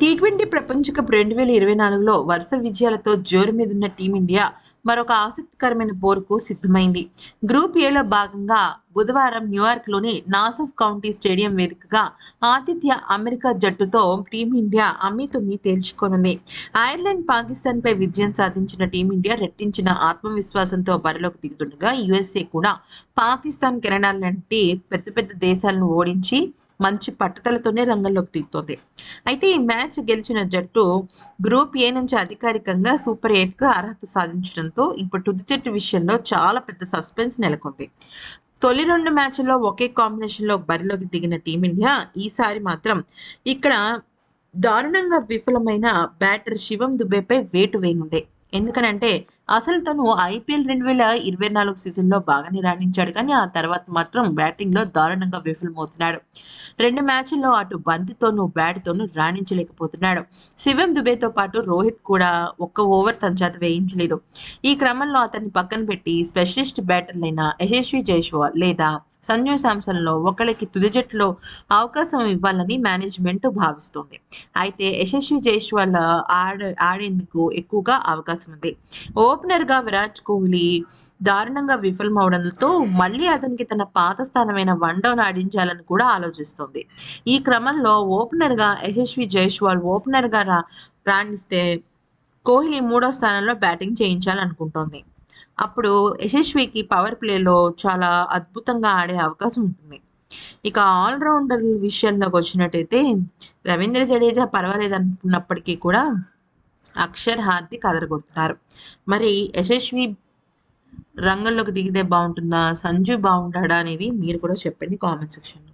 T twenty ప్రపంచ cup రెండు వేల ఇరవై నాలుగులో వరుస విజయాలతో జోరు మీదున్న టీమిండియా మరొక ఆసక్తికరమైన పోరుకు సిద్ధమైంది. గ్రూప్ ఏలో భాగంగా బుధవారం న్యూయార్క్లోని నాసఫ్ కౌంటీ స్టేడియం వేదికగా ఆతిథ్య అమెరికా జట్టుతో టీమిండియా అమ్మితుమ్మి తేల్చుకోనుంది. ఐర్లాండ్ పాకిస్తాన్పై విజయం సాధించిన టీమిండియా రెట్టించిన ఆత్మవిశ్వాసంతో బరిలోకి దిగుతుండగా యుఎస్ఏ కూడా పాకిస్తాన్ కెనడా లాంటి పెద్ద పెద్ద దేశాలను ఓడించి మంచి పట్టుదలతోనే రంగంలోకి దిగుతోంది. అయితే ఈ మ్యాచ్ గెలిచిన జట్టు గ్రూప్ ఏ నుంచి అధికారికంగా సూపర్ ఎయిట్కు అర్హత సాధించడంతో ఇప్పుడు తుది జట్టు విషయంలో చాలా పెద్ద సస్పెన్స్ నెలకొంది. తొలి రెండు మ్యాచ్ల్లో ఒకే కాంబినేషన్లో బరిలోకి దిగిన టీమిండియా ఈసారి మాత్రం ఇక్కడ దారుణంగా విఫలమైన బ్యాటర్ శివం దుబేపై వేటు వేయనుంది. ఎందుకనంటే అసలు తను ఐపీఎల్ రెండు వేల ఇరవై నాలుగు సీజన్లో బాగానే రాణించాడు కానీ ఆ తర్వాత మాత్రం బ్యాటింగ్లో దారుణంగా విఫలమవుతున్నాడు. రెండు మ్యాచ్ల్లో అటు బంతితోనూ బ్యాట్తోనూ రాణించలేకపోతున్నాడు. శివం దుబేతో పాటు రోహిత్ కూడా ఒక్క ఓవర్ తన చేత వేయించలేదు. ఈ క్రమంలో అతన్ని పక్కన పెట్టి స్పెషలిస్ట్ బ్యాటర్లైన యశస్వి జైష్వా లేదా సంజు శాంసన్లో ఒకరికి తుది జట్టులో అవకాశం ఇవ్వాలని మేనేజ్మెంట్ భావిస్తోంది. అయితే యశస్వి జైస్వాల్ ఆడ ఆడేందుకు ఎక్కువగా అవకాశం ఉంది. ఓపెనర్గా విరాట్ కోహ్లీ దారుణంగా విఫలమవడంతో మళ్ళీ అతనికి తన పాత స్థానమైన వన్డౌన్ ఆడించాలని కూడా ఆలోచిస్తుంది. ఈ క్రమంలో ఓపెనర్గా యశస్వి జైస్వాల్ ఓపెనర్గా రా రాణిస్తే కోహ్లీ మూడో స్థానంలో బ్యాటింగ్ చేయించాలనుకుంటోంది. అప్పుడు యశస్వికి పవర్ ప్లేలో చాలా అద్భుతంగా ఆడే అవకాశం ఉంటుంది. ఇక ఆల్రౌండర్ విషయంలోకి వచ్చినట్టయితే రవీంద్ర జడేజా పర్వాలేదు అనుకున్నప్పటికీ కూడా అక్షర్ హార్దిక్ అదరగొడుతున్నారు. మరి యశస్వి రంగంలోకి దిగితే బాగుంటుందా? సంజు బాగుంటాడా అనేది మీరు కూడా చెప్పండి కామెంట్ సెక్షన్లో.